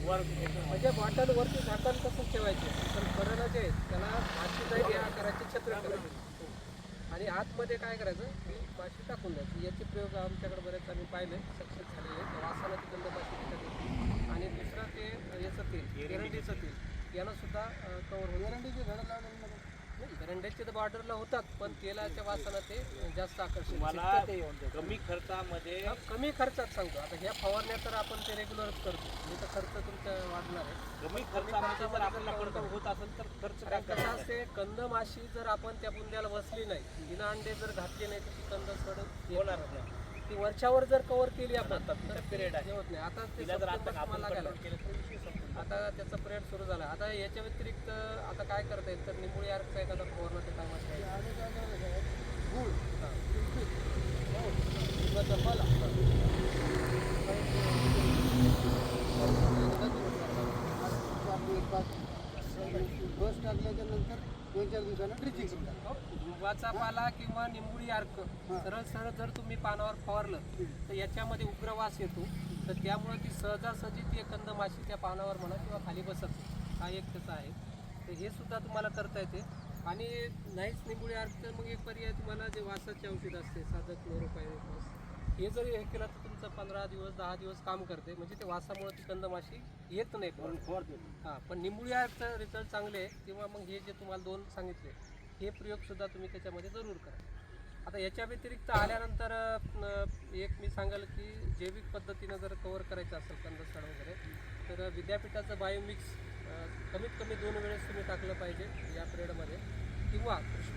वर म्हणजे बॉटल वरती झाकण कसं ठेवायचे. पण बरं जे म्हणजे त्याला माशी जाईल या आकाराचे छत्र आणि आतमध्ये काय करायचं? की माशी टाकून द्यायची. याचे प्रयोग आमच्याकडे बरेच आम्ही पाहिले. सक्सेस झालेले वासाला ती गंध माशी तिथं आणि दुसरं ते याचं तेल एरंडीचं तेल. याला सुद्धा कवर होईल. एरंडीचे झाडं लावलेली एरंड्याचे तर बॉर्डरला होतात पण तेलाच्या वासाला ते जास्त आकर्षित मला. कमी खर्चामध्ये कमी खर्चात सांगतो. आता ह्या फवारण्या तर आपण ते रेग्युलरच करतो. नाही तर खर्च तुमचा वाढणार आहे. कमी खर्चामध्ये जर आपल्याला होत असेल तर खर्च काय कसं असते कंद माशी जर आपण त्या बुंद्याला बसली नाही बिना अंडे जर घातले नाही तर ती कंद सडत होणार नाही. ती वरच्यावर जर कव्हर केली आपण तर पिरियड आहे. होत नाही. आता ते जर आता त्याचा पिरियड सुरू झाला. आता याच्या व्यतिरिक्त आता काय करता येईल? तर निंबोळी अर्कचा एखादा फवारणा त्या टायमात गुळ बस टाकल्याच्या नंतर दोन चार दिवसानं ड्रिचिंग गुळाचा पाला किंवा निंबुळी अर्क सरळ सरळ जर तुम्ही पानावर फवारलं तर याच्यामध्ये उग्र वास येतो. तर त्यामुळे ती सहजासहजी ती कंद माशी त्या पानावर म्हणा किंवा खाली बसत. हा एक त्याचा आहे. तर हे सुद्धा तुम्हाला करता येते. आणि नाहीच निंबुळी अर्क तर मग एक पर्याय तुम्हाला जे वासाचे औषध असते साधं क्लोरोपायरिफॉस हे जर हे केलं तर तुमचं पंधरा दिवस दहा दिवस काम करते. म्हणजे ते वासामुळे ती कंद माशी येत नाही. हां पण निंबुळी अर्कचं रिझल्ट चांगले आहे. किंवा मग हे जे तुम्हाला दोन सांगितले हे प्रयोगसुद्धा तुम्ही त्याच्यामध्ये जरूर करा. आता याच्या व्यतिरिक्त आल्यानंतर एक मी सांगाल की जैविक पद्धतीनं जर कव्हर करायचं असेल कंदसड वगैरे तर विद्यापीठाचं बायोमिक्स कमीत कमी दोन वेळेस तुम्ही टाकलं पाहिजे या पिरियडमध्ये किंवा कृषी